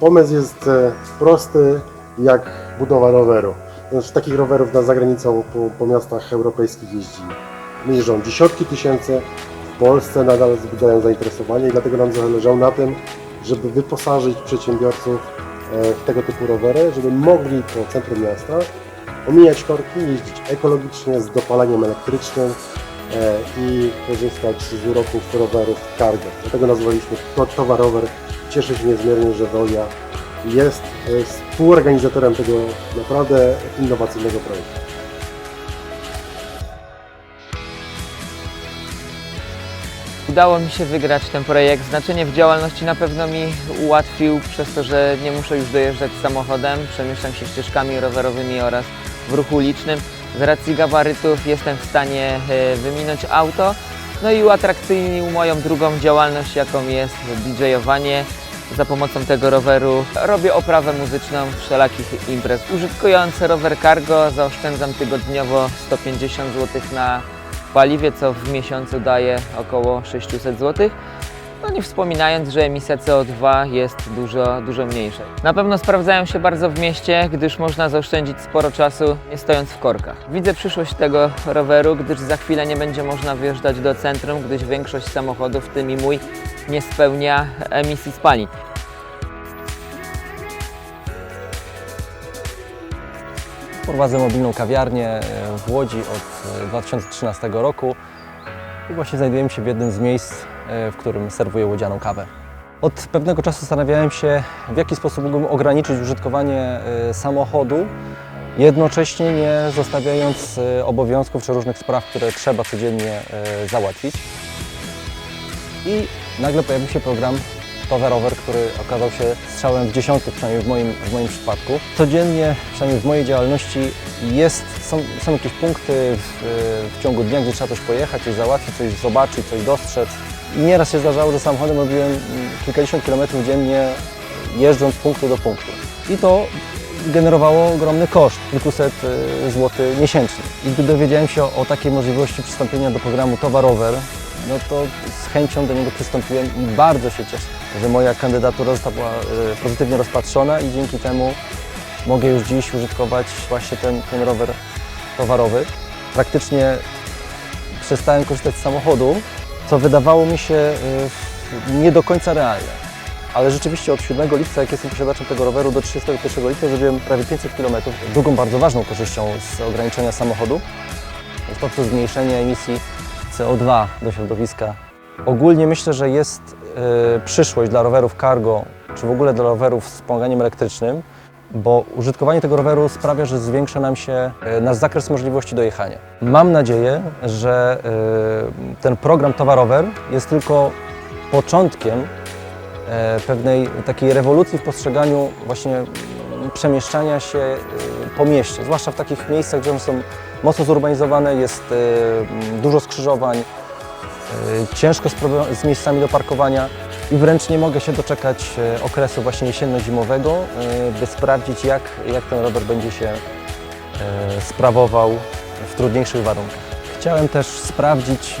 Pomysł jest e, prosty jak budowa roweru. Znaczy, takich rowerów na za granicą po, po miastach europejskich jeździ. Jeżdżą dziesiątki tysięcy. W Polsce nadal wzbudzają zainteresowanie i dlatego nam zależało na tym, żeby wyposażyć przedsiębiorców e, w tego typu rowery, żeby mogli po centrum miasta omijać korki, jeździć ekologicznie z dopaleniem elektrycznym i korzystać z uroków rowerów cargo. Dlatego nazwaliśmy to towarower. Cieszę się niezmiernie, że Wolia jest e, współorganizatorem tego naprawdę innowacyjnego projektu. Udało mi się wygrać ten projekt. Znaczenie w działalności na pewno mi ułatwił przez to, że nie muszę już dojeżdżać samochodem, przemieszczam się ścieżkami rowerowymi oraz w ruchu ulicznym. Z racji gabarytów jestem w stanie e, wyminąć auto, no i uatrakcyjnił moją drugą działalność, jaką jest DJ-owanie. Za pomocą tego roweru robię oprawę muzyczną wszelakich imprez. Użytkując rower cargo zaoszczędzam tygodniowo 150 zł na paliwie, co w miesiącu daje około 600 zł. No nie wspominając, że emisja CO2 jest dużo, dużo mniejsza. Na pewno sprawdzają się bardzo w mieście, gdyż można zaoszczędzić sporo czasu nie stojąc w korkach. Widzę przyszłość tego roweru, gdyż za chwilę nie będzie można wyjeżdżać do centrum, gdyż większość samochodów, w tym i mój, nie spełnia emisji spalin. Prowadzę mobilną kawiarnię e, w Łodzi od e, 2013 roku i właśnie znajdujemy się w jednym z miejsc, e, w którym serwuję łodzianą kawę. Od pewnego czasu zastanawiałem się, w jaki sposób mógłbym ograniczyć użytkowanie e, samochodu, jednocześnie nie zostawiając e, obowiązków czy różnych spraw, które trzeba codziennie e, załatwić. I nagle pojawił się program Towarower, który okazał się strzałem w dziesiątych, przynajmniej w moim, w moim przypadku. Codziennie, przynajmniej w mojej działalności, jest, są, są jakieś punkty w, w ciągu dnia, gdzie trzeba coś pojechać, coś załatwić, coś zobaczyć, coś dostrzec. Nieraz się zdarzało, że samochodem robiłem kilkadziesiąt kilometrów dziennie, jeżdżąc z punktu do punktu. I to generowało ogromny koszt, kilkuset y, złotych miesięcznie. I gdy dowiedziałem się o, o takiej możliwości przystąpienia do programu Towarower, no to z chęcią do niego przystąpiłem i bardzo się cieszę, że moja kandydatura została y, pozytywnie rozpatrzona i dzięki temu mogę już dziś użytkować właśnie ten, ten rower towarowy. Praktycznie przestałem korzystać z samochodu, co wydawało mi się y, nie do końca realne. Ale rzeczywiście od 7 lipca, jak jestem posiadaczem tego roweru, do 31 lipca zrobiłem prawie 500 km. Drugą bardzo ważną korzyścią z ograniczenia samochodu jest poprzez zmniejszenie emisji CO2 do środowiska. Ogólnie myślę, że jest e, przyszłość dla rowerów cargo, czy w ogóle dla rowerów z wspomaganiem elektrycznym, bo użytkowanie tego roweru sprawia, że zwiększa nam się e, nasz zakres możliwości dojechania. Mam nadzieję, że e, ten program Towarower jest tylko początkiem e, pewnej takiej rewolucji w postrzeganiu właśnie mm, przemieszczania się po mieście, zwłaszcza w takich miejscach, gdzie one są mocno zurbanizowane, jest dużo skrzyżowań, ciężko z, z miejscami do parkowania i wręcz nie mogę się doczekać e, okresu właśnie jesienno-zimowego, e, by sprawdzić jak, jak ten rower będzie się e, sprawował w trudniejszych warunkach. Chciałem też sprawdzić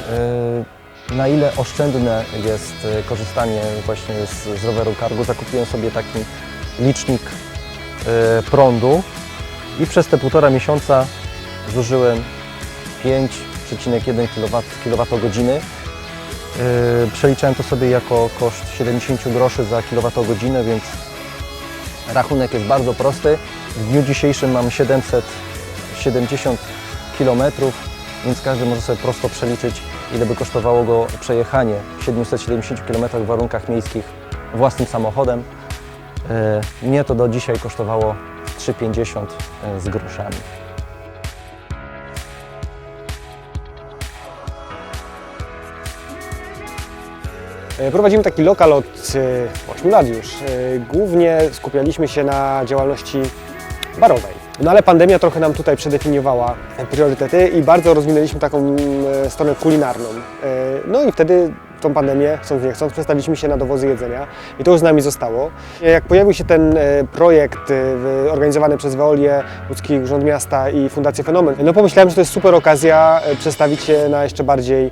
na ile oszczędne jest korzystanie właśnie z, z roweru cargo. Zakupiłem sobie taki licznik prądu i przez te półtora miesiąca zużyłem 5,1 kWh. Yy, Przeliczałem to sobie jako koszt 70 groszy za kilowatogodzinę, więc rachunek jest bardzo prosty. W dniu dzisiejszym mam 770 km, więc każdy może sobie prosto przeliczyć, ile by kosztowało go przejechanie 770 km w warunkach miejskich własnym samochodem. Yy, Mnie to do dzisiaj kosztowało 3,50 z groszami. Prowadzimy taki lokal od e, 8 lat już. E, Głównie skupialiśmy się na działalności barowej. No ale pandemia trochę nam tutaj przedefiniowała priorytety i bardzo rozwinęliśmy taką e, stronę kulinarną. E, No i wtedy tą pandemię, chcąc nie chcąc, przestawiliśmy się na dowozy jedzenia i to już z nami zostało. Jak pojawił się ten e, projekt e, organizowany przez Veolię, Łódzki Urząd Miasta i Fundację Fenomen, no pomyślałem, że to jest super okazja e, przestawić się na jeszcze bardziej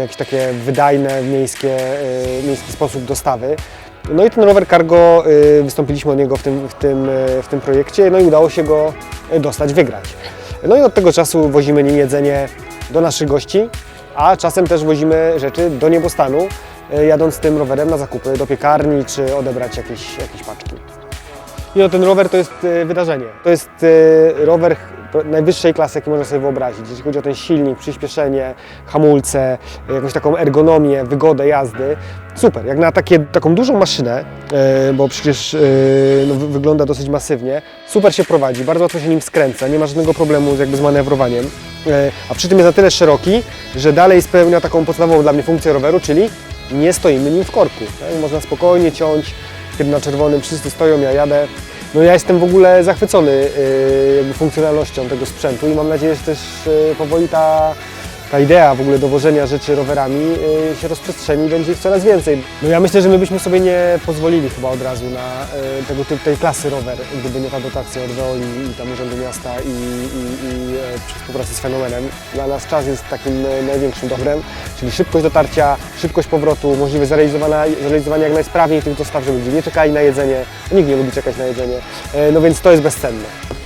jakieś takie wydajne, miejskie, miejski sposób dostawy. No i ten rower cargo, wystąpiliśmy od niego w tym, w, tym, w tym projekcie, no i udało się go dostać, wygrać. No i od tego czasu wozimy nim jedzenie do naszych gości, a czasem też wozimy rzeczy do niebostanu, y, jadąc tym rowerem na zakupy do piekarni, czy odebrać jakieś, jakieś paczki. I no, ten rower to jest y, wydarzenie. To jest y, rower najwyższej klasy, jaki można sobie wyobrazić. Jeśli chodzi o ten silnik, przyspieszenie, hamulce, jakąś taką ergonomię, wygodę jazdy. Super, jak na takie, taką dużą maszynę, y, bo przecież no, wy- wygląda dosyć masywnie, super się prowadzi, bardzo łatwo się nim skręca, nie ma żadnego problemu z, jakby z manewrowaniem, a przy tym jest na tyle szeroki, że dalej spełnia taką podstawową dla mnie funkcję roweru, czyli nie stoimy nim w korku. Tak? Można spokojnie ciąć, kiedy na czerwonym wszyscy stoją, ja jadę. No ja jestem w ogóle zachwycony y, jakby funkcjonalnością tego sprzętu i mam nadzieję, że też y, powoli ta, ta idea w ogóle dowożenia rzeczy rowerami y, się rozprzestrzeni i będzie ich coraz więcej. No ja myślę, że my byśmy sobie nie pozwolili chyba od razu na y, tego typu, tej klasy rower, gdyby nie ta dotacja od Veoli i tam Urzędu Miasta i, i, i e, przy współpracy z Fenomenem. Dla nas czas jest takim największym dobrem, czyli szybkość dotarcia, szybkość powrotu, możliwość zrealizowania, zrealizowania jak najsprawniej tych dostaw, żeby ludzie nie czekali na jedzenie, nikt nie lubi czekać na jedzenie, no więc to jest bezcenne.